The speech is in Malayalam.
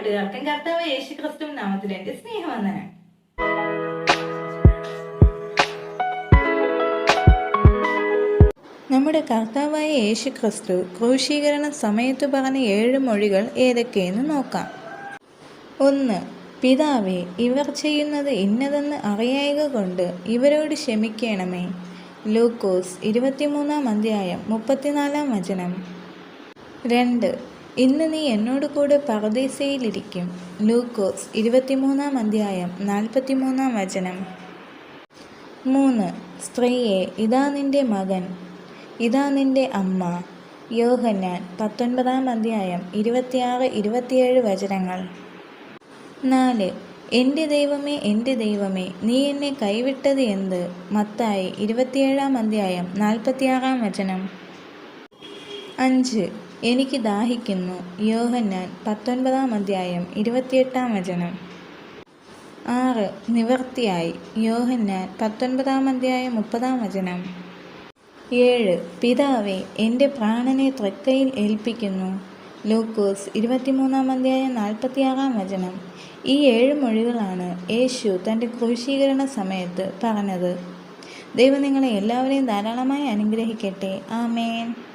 കൂട്ടുകാർക്കും കർത്താവ് യേശു ക്രിസ്തു നാമത്തിൽ എന്റെ സ്നേഹവന്ദനം. നമ്മുടെ കർത്താവായ യേശു ക്രിസ്തു ക്രൂശീകരണ സമയത്ത് പറഞ്ഞ ഏഴ് മൊഴികൾ ഏതൊക്കെയെന്ന് നോക്കാം. ഒന്ന് പിതാവേ ഇവർ ചെയ്യുന്നത് ഇന്നതെന്ന് അറിയായക കൊണ്ട് ഇവരോട് ക്ഷമിക്കണമേ. ലൂക്കോസ് ഇരുപത്തിമൂന്നാം അധ്യായം മുപ്പത്തിനാലാം വചനം. രണ്ട് ഇന്ന് നീ എന്നോട് കൂടെ പറദീസയിലിരിക്കും ലൂക്കോസ് ഇരുപത്തിമൂന്നാം അധ്യായം നാൽപ്പത്തിമൂന്നാം വചനം. മൂന്ന്. സ്ത്രീയെ ഇതാ നിന്റെ മകൻ. ഇതാ നിന്റെ അമ്മ. യോഹന്നാൻ പത്തൊൻപതാം അധ്യായം ഇരുപത്തിയാറ് ഇരുപത്തിയേഴ് വചനങ്ങൾ. നാല്. എന്റെ ദൈവമേ എന്റെ ദൈവമേ നീ എന്നെ കൈവിട്ടത് എന്ത്? മത്തായി ഇരുപത്തിയേഴാം അധ്യായം നാൽപ്പത്തിയാറാം വചനം. അഞ്ച്. എനിക്ക് ദാഹിക്കുന്നു. യോഹന്നാൻ പത്തൊൻപതാം അധ്യായം ഇരുപത്തിയെട്ടാം വചനം. ആറ് നിവർത്തിയായി. യോഹന്നാൻ പത്തൊൻപതാം അധ്യായം മുപ്പതാം വചനം. ഏഴ് പിതാവെ എന്റെ പ്രാണനെ തൃക്കയിൽ ഏൽപ്പിക്കുന്നു. ലൂക്കോസ് ഇരുപത്തിമൂന്നാം അധ്യായം നാൽപ്പത്തിയാറാം വചനം. ഈ ഏഴ് മൊഴികളാണ് യേശു തന്റെ ക്രൂശീകരണ സമയത്ത് പറഞ്ഞത്. ദൈവം നിങ്ങളെ എല്ലാവരെയും ധാരാളമായി അനുഗ്രഹിക്കട്ടെ. ആമേൻ.